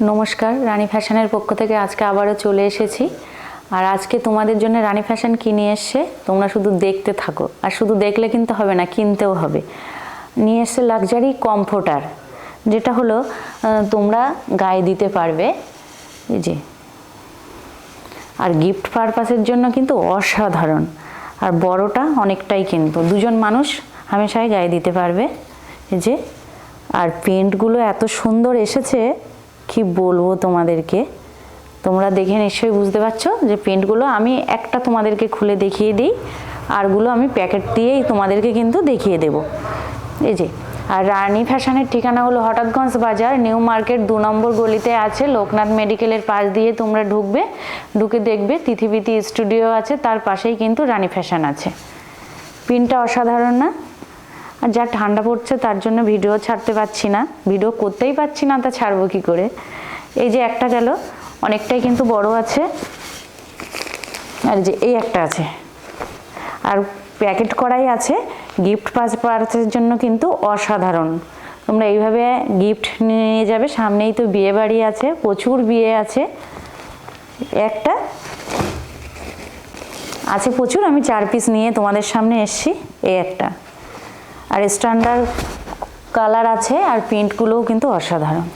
নমস্কার, রানী ফ্যাশনের পক্ষ থেকে আজকে আবারও চলে এসেছি। আর আজকে তোমাদের জন্য রানী ফ্যাশন কি নিয়ে এসছে, তোমরা শুধু দেখতে থাকো। আর শুধু দেখলে কিন্তু হবে না, কিনতেও হবে। নিয়ে এসছে লাক্সারি কমফোর্টার যেটা হলো তোমরা গায়ে দিতে পারবে। এই যে। আর গিফট পারপাসের জন্য কিন্তু অসাধারণ। আর বড়টা অনেকটাই কিন্তু। দুজন মানুষ হামেশাই গায়ে দিতে পারবে। এই যে। আর পেন্টগুলো এত সুন্দর এসেছে কি বলব তোমাদেরকে? তোমরা দেখে নিশ্চয়ই বুঝতে পারছ যে পেন্টগুলো আমি একটা তোমাদেরকে খুলে দেখিয়ে দিই, আরগুলো আমি প্যাকেট দিয়েই তোমাদেরকে কিন্তু দেখিয়ে দেব। এই যে, আর রানী ফ্যাশনের ঠিকানা হলো হঠাৎগঞ্জ বাজার, নিউ মার্কেট দু নম্বর গলিতে আছে, লোকনাথ মেডিকেলের পাশ দিয়ে তোমরা ঢুকবে, ঢুকে দেখবে তিথিবিতি স্টুডিও আছে, তার পাশেই কিন্তু রানী ফ্যাশন আছে। পিনটা অসাধারণ না? আর যা ঠান্ডা পড়ছে তার জন্য ভিডিও ছাড়তে পারছি না। ভিডিও করতেই পারছি না, তা ছাড়বো কি করে? এই যে একটা গেল, অনেকটাই কিন্তু বড় আছে। আর যে এই একটা আছে। আর প্যাকেট করাই আছে, গিফট পাস পার্সের জন্য কিন্তু অসাধারণ। তোমরা এইভাবে গিফট নিয়ে যাবে, সামনেই তো বিয়ে বাড়ি আছে, প্রচুর বিয়ে আছে। একটা আছে প্রচুর, আমি চার পিস নিয়ে তোমাদের সামনে এসছি, এই একটা। আর স্ট্যান্ডার্ড কালার আছে আর প্রিন্টগুলোও কিন্তু অসাধারণ।